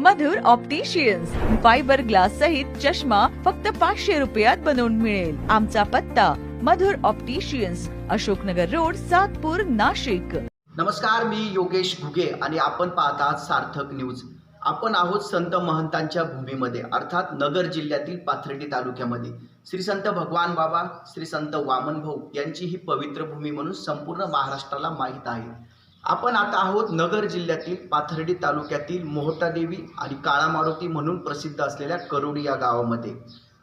मधुर opticians fibre glass सहित चष्मा फक्त पाचशे रुपयात बनवून मिळेल. आमचा पत्ता मधुर ऑप्टिशियन्स अशोकनगर रोड सातपूर नाशिक. नमस्कार मी योगेश घुगे आणि आपण पाहत आहात सार्थक न्यूज. आपण आहोत संत महंतांच्या भूमीमध्ये अर्थात नगर जिल्ह्यातील पाथर्डी तालुक्यामध्ये. श्री संत भगवान बाबा श्री संत वामन भाऊ यांची ही पवित्र भूमी म्हणून संपूर्ण महाराष्ट्राला माहीत आहे. आपण आता आहोत नगर जिल्ह्यातील पाथर्डी तालुक्यातील मोहटादेवी आणि काळा मारुती म्हणून प्रसिद्ध असलेल्या करोडी या गावामध्ये.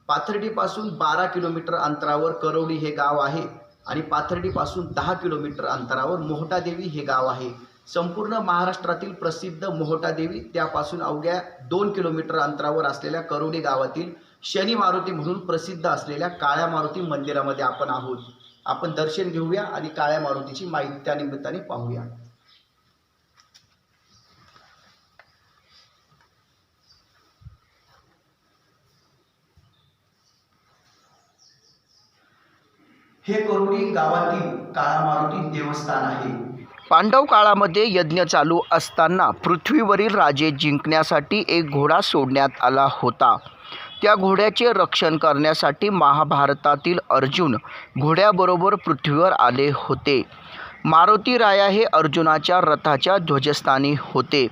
पाथर्डीपासून बारा किलोमीटर अंतरावर करवडी हे गाव आहे आणि पाथर्डीपासून दहा किलोमीटर अंतरावर मोहटादेवी हे गाव आहे. संपूर्ण महाराष्ट्रातील प्रसिद्ध मोहटादेवी त्यापासून अवघ्या दोन किलोमीटर अंतरावर असलेल्या करोडी गावातील शनी मारुती म्हणून प्रसिद्ध असलेल्या काळ्या मारुती मंदिरामध्ये आपण आहोत. आपण दर्शन घेऊया आणि काळ्या मारुतीची माहिती त्या निमित्ताने पाहूया. हे कोणती गावातील काळा मारुती देवस्थान आहे. पांडव काळामध्ये यज्ञ चालू असताना पृथ्वीवरील राजे जिंकण्यासाठी एक घोडा सोडण्यात आला होता. त्या घोड्याचे रक्षण करण्यासाठी महाभारतातील अर्जुन घोड्याबरोबर पृथ्वीवर आले होते. मारुती राया हे अर्जुनाच्या रथाच्या ध्वजस्थानी होते.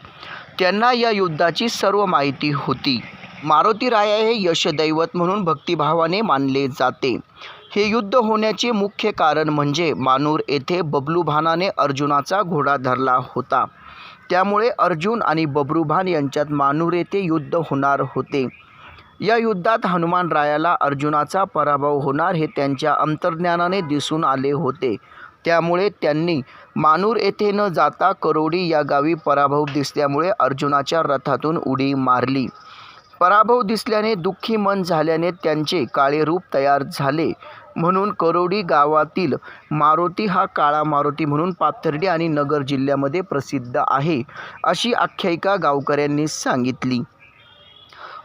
त्यांना या युद्धाची सर्व माहिती होती. मारुती राया हे यशदैवत म्हणून भक्तिभावाने मानले जाते. हे युद्ध होण्याचे मुख्य कारण म्हणजे मानूर येथे बबलूभानाने अर्जुनाचा घोडा धरला होता. त्यामुळे अर्जुन आणि बबरूभान यांच्यात मानूर येथे युद्ध होणार होते. या युद्धात हनुमान रायाला अर्जुनाचा पराभव होणार हे त्यांच्या अंतर्ज्ञानाने दिसून आले होते. त्यामुळे त्यांनी मानूर येथे न जाता करोडी या गावी पराभव दिसल्यामुळे अर्जुनाच्या रथातून उडी मारली. पराभव दिसल्याने दुःखी मन झाल्याने त्यांचे काळे रूप तयार झाले. म्हणून करोडी गावातील मारुती हा काळा मारुती म्हणून पाथर्डी आणि नगर जिल्ह्यामध्ये प्रसिद्ध आहे अशी आख्यायिका गावकऱ्यांनी सांगितली.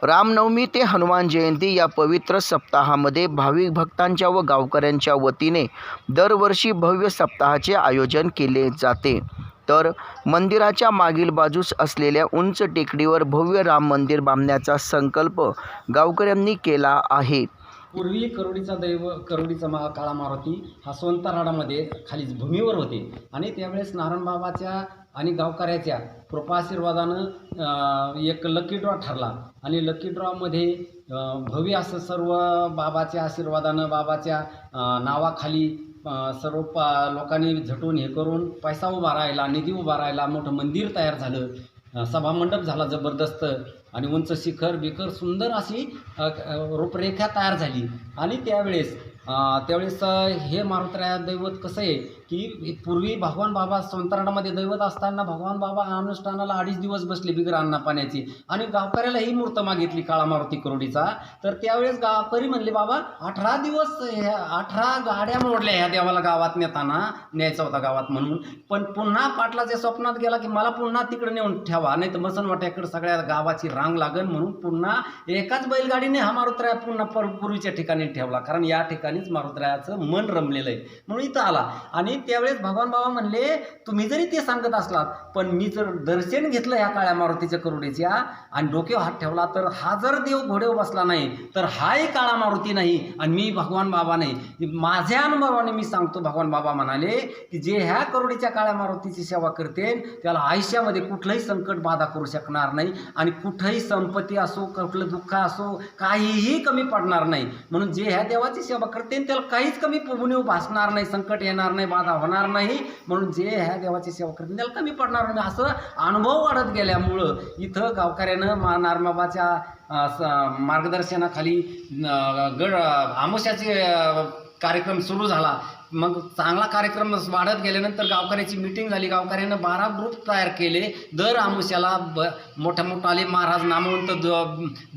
रामनवमी ते हनुमान जयंती या पवित्र सप्ताहामध्ये भाविक भक्तांच्या व गावकऱ्यांच्या वतीने दरवर्षी भव्य सप्ताहाचे आयोजन केले जाते. तर मंदिराच्या मागील बाजूस असलेल्या उंच टेकडीवर भव्य राम मंदिर बांधण्याचा संकल्प गावकऱ्यांनी केला आहे. पूर्वी करोडीचा दैव करोडीचा मा काळा मारुती हा सोनताराडामध्ये खाली भूमीवर होते. आणि त्यावेळेस नारायणबाबाच्या आणि गावकऱ्याच्या कृपाशीर्वादानं आशीर्वादानं एक लकी ड्रॉ ठरला. आणि लकी ड्रॉमध्ये भव्य असं सर्व बाबाच्या आशीर्वादानं बाबाच्या नावाखाली सर्व पा लोकांनी झटून हे करून पैसा उभा राहिला निधी उभा राहिला मोठं मंदिर तयार झालं. सभामंडप झाला जबरदस्त आणि उंच शिखर बिखर सुंदर अशी रूपरेखा तयार झाली. आणि त्यावेळेस त्यावेळेस हे मारुतराया दैवत कसं आहे? की पूर्वी भगवान बाबा संतरणामध्ये दैवत असताना भगवान बाबा अनुष्ठानाला अडीच दिवस बसले बिगर अन्ना पाण्याची. आणि गावकऱ्याला ही मूर्त मागितली काळा मारुती करोडीचा. तर त्यावेळेस गावकरी म्हणले बाबा अठरा दिवस ह्या अठरा गाड्या मोडल्या ह्या देवाला गावात नेताना न्यायचा होता गावात म्हणून. पण पुन्हा पाटलाच्या स्वप्नात गेला की मला पुन्हा तिकडे नेऊन ठेवा नाही तर मसनवाट्याकडे सगळ्या गावाची रांग लागेल म्हणून पुन्हा एकाच बैलगाडीने हा मारुतराया पुन्हा पूर्वीच्या ठिकाणी ठेवला. कारण या ठिकाणीच मारुतरायाचं मन रमलेलं आहे. म्हणून इथं आला. आणि त्यावेळेस भगवान बाबा म्हणले तुम्ही जरी ते सांगत असलात पण मी जर दर्शन घेतलं ह्या काळ्या मारुतीच्या करुडेच्या आणि डोक्यावर हात ठेवला तर हा जर देव घोड्यावर बसला नाही तर हाही काळा मारुती नाही आणि मी भगवान बाबा नाही. माझ्या अनुभवाने मी सांगतो भगवान बाबा म्हणाले की जे ह्या करुडेच्या काळ्या मारुतीची सेवा करते त्याला आयुष्यामध्ये कुठलंही संकट बाधा करू शकणार नाही आणि कुठंही संपत्ती असो कुठलं दुःख असो काहीही कमी पडणार नाही. म्हणून जे ह्या देवाची सेवा करते त्याला काहीच कमी उणीव भासणार नाही संकट येणार नाही बाधा होणार नाही. म्हणून जे ह्या देवाची सेवा करतील त्याला कमी पडणार नाही. असं अनुभव वाढत गेल्यामुळं इथं गावकऱ्यानं मा नारबाबाच्या मार्गदर्शनाखाली गड आमुष्याचे कार्यक्रम सुरू झाला. मग चांगला कार्यक्रम वाढत गेल्यानंतर गावकऱ्याची मिटिंग झाली. गावकऱ्यानं बारा ग्रुप तयार केले. दर आमुष्याला ब मोठ्या मोठाले महाराज नामवंत दो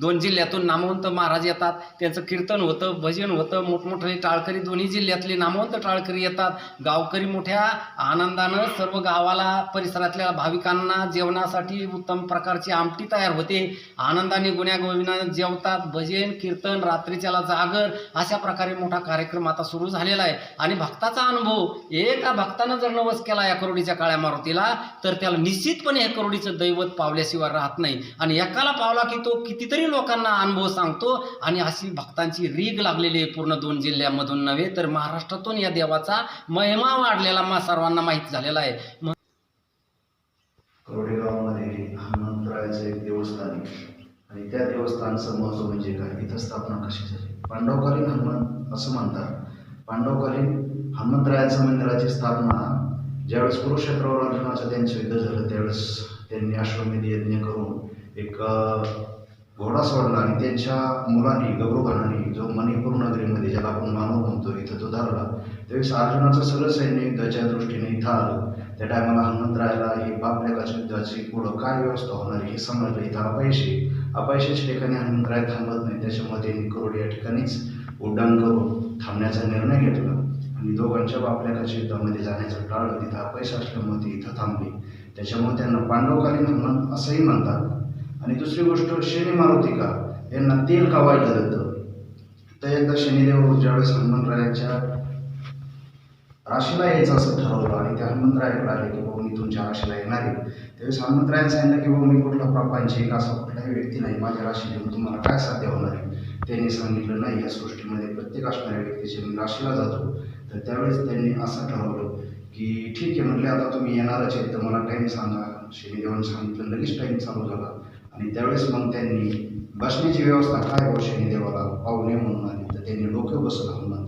दोन जिल्ह्यातून नामवंत महाराज येतात. त्यांचं कीर्तन होतं भजन होतं. मोठमोठे टाळकरी दोन्ही जिल्ह्यातले नामवंत टाळकरी येतात. गावकरी मोठ्या आनंदानं सर्व गावाला परिसरातल्या भाविकांना जेवणासाठी उत्तम प्रकारची आमटी तयार होते. आनंदाने गुण्यागोविंदाने जेवतात. भजन कीर्तन रात्रीच्याला जागर अशा प्रकारे मोठा कार्यक्रम आता सुरू झालेला आहे. आणि भक्ताचा अनुभव एका भक्तानं जर नवस केला या करोडीच्या काळ्या मारुतीला तर त्याला निश्चितपणे हे करोडीचं दैवत पावल्याशिवाय राहत नाही. आणि एकाला पावला की तो कितीतरी लोकांना अनुभव सांगतो. आणि अशी भक्तांची रीग लागलेली आहे पूर्ण दोन जिल्ह्यामधून नव्हे तर महाराष्ट्रातून या देवाचा महिमा वाढलेला मा सर्वांना माहीत झालेला आहे. करोडेगावमध्ये हनुमंतरायाचं एक देवस्थान आहे. आणि त्या देवस्थानचं महत्त्व म्हणजे काय? इथं स्थापना कशी झाली? पांडवकालीन हनुमान असं म्हणतात. पांडवकालीन हनुमंतरायाचं मंदिराची स्थापना ज्यावेळेस कुरुक्षेत्रावर अर्जुनाचं त्यांचं युद्ध झालं त्यावेळेस त्यांनी अश्वमेध यज्ञ करून एक घोडा सोडला आणि त्यांच्या मुलांनी गबरूखानाने जो मणिपूर नगरीमध्ये ज्याला आपण मानव म्हणतो इथं तो धरला. त्यावेळेस अर्जुनाचं सगळं सैन्य युद्धाच्या दृष्टीने इथं आलं. त्या टायमाला हनुमंतरायाला हे बापलेकाच्या युद्धाची पुढं काय व्यवस्था होणार आहे हे समजलं. इथं अपयशी अपयशाच्या ठिकाणी हनुमंतराय थांबत नाही. त्याच्यामुळे त्यांनी करोड या ठिकाणीच उड्डाण करून थांबण्याचा निर्णय घेतला. आणि दोघांच्या बापल्याकाच्या युद्धामध्ये जाण्याचं टाळलं तिथं अपयश असल्यामुळे ते इथं थांबले. त्याच्यामुळे त्यांना पांडवकालीन हनुमान असंही म्हणतात. आणि दुसरी गोष्ट शनी मारुतिका यांना तेल का जातं तर एकदा शनिदेव ज्यावेळेस हनुमंतरायाच्या राशीला यायचं असं ठरवलं आणि त्या हनुमंतराय आले की बाबा मी तुमच्या राशीला येणार आहे. त्यावेळेस हनुमंतरायाने सांगितलं की बाबा मी कुठला प्रापंचिक असा कुठलाही व्यक्ती नाही माझ्या राशीने तुम्हाला काय साध्य होणार आहे? त्यांनी सांगितलं नाही या सृष्टीमध्ये प्रत्येक असणाऱ्या व्यक्तीची मी राशीला जातो. तर त्यावेळेस त्यांनी असं ठरवलं की ठीक आहे म्हटले आता तुम्ही येणारच आहे तर मला टाईम सांगा. शनिदेवाने सांगितलं लगेच टाईम चालू झाला. आणि त्यावेळेस मग त्यांनी बसण्याची व्यवस्था काय हो शनिदेवाला? पाहुणे म्हणून आली. तर त्यांनी डोकं बसलं हनुमान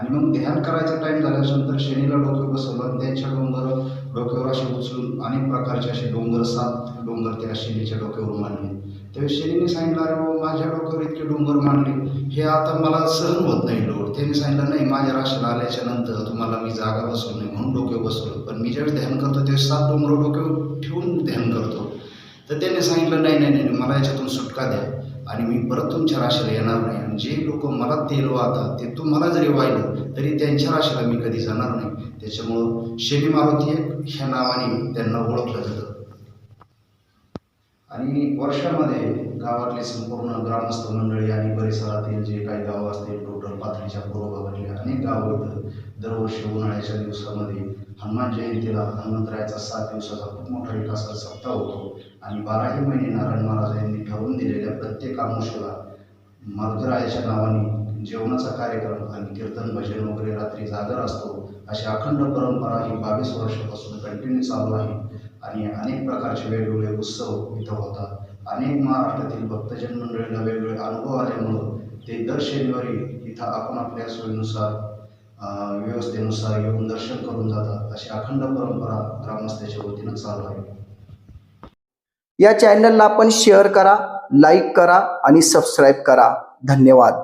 आणि मग ध्यान करायचा टाईम झाल्यानंतर शनीला डोकं बसवलं. त्यांच्या डोंगर डोक्यावर असे उचलून अनेक प्रकारचे असे डोंगर सात डोंगर त्या शनीच्या डोक्यावर मांडले. त्यावेळी शनीने सांगितलं अरे बाबा माझ्या डोक्यावर इतके डोंगर मांडले. हे आता मला सहन होत नाही लोड. त्यांनी सांगितलं नाही माझ्या राशीला आल्याच्यानंतर तुम्हाला मी जागा बसवली नाही म्हणून डोक्यावर बसवलं. पण मी ज्यावेळेस ध्यान करतो त्यावेळेस सात डोंगर डोक्यावर ठेवून ध्यान करतो. तर त्यांनी सांगितलं नाही नाही नाही मला याच्यातून सुटका द्या. आणि मी परत तुमच्या राशीला येणार नाही. आणि जे लोक मला तेल वाहतात ते तुम्हाला जरी वाहिलं तरी त्यांच्या राशीला मी कधी जाणार नाही. त्याच्यामुळं शनी मारुती ह्या नावाने त्यांना ओळखलं जातं. आणि वर्षामध्ये गावातले संपूर्ण ग्रामस्थ मंडळी आणि परिसरातील जे काही गावं असतील टोटल पाथरीच्या पूर्व अनेक गावं इथं दरवर्षी उन्हाळ्याच्या दिवसामध्ये हनुमान जयंतीला हनुमंतरायाचा सात दिवसाचा खूप मोठा विकास सप्ताह होतो. आणि बाराही महिने नारायण महाराज यांनी ठरवून दिलेल्या प्रत्येक आमुषाला मारुतरायाच्या नावाने जेवणाचा कार्यक्रम आणि कीर्तन भजन वगैरे रात्री जागर असतो. अशी अखंड परंपरा ही बावीस वर्षापासून कंटिन्यू चालू आहे. आणि अनेक प्रकारचे वेगवेगळे उत्सव इथं होतात. अनेक महाराष्ट्रातील भक्तजन मंडळीला वेगवेगळे अनुभव आल्यामुळं ते दर शनिवारी इथं आपण आपल्या सोयीनुसार व्यवस्थेनुसार येऊन दर्शन करून जातात. अशी अखंड परंपरा ग्रामस्थाच्या वतीनं चालू आहे. या चॅनलला आपण शेअर करा लाईक करा आणि सबस्क्राईब करा. धन्यवाद.